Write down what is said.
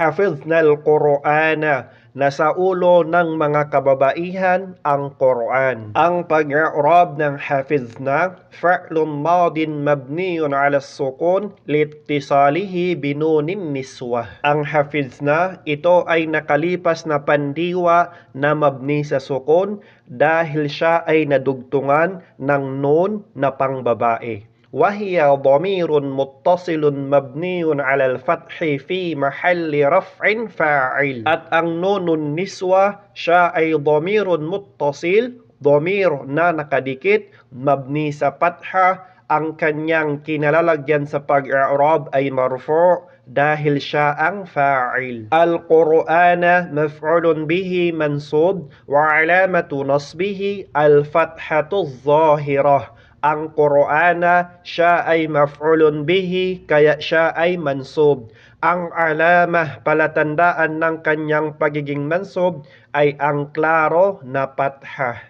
hafizna al-Qur'ana nasa ulo ng mga kababaihan ang Quran. Ang pag-i'rab ng hafizna, fa'lun madin mabniyun ala sukun litisalihi binunin niswa. Ang hafizna, ito ay nakalipas na pandiwa na mabni sa sukun dahil siya ay nadugtungan ng nun na pangbabae. وهي ضمير متصل مبني على الفتح في محل رفع فاعل at ang nunun niswa siya ay dhamirun muttasil dhamir na nakadikit mabni sa patha ang kanyang kinalalagyan sa pag-i'rab ay marfu' dahil siya ang fa'il. Al-Qur'ana maf'ulun bihi mansub wa alamatu nasbihi al-fathatu zahirah ang Qur'ana siya ay maf'ulun bihi kaya siya ay mansub. Ang alamah palatandaan ng kanyang pagiging mansub ay ang klaro na pathah.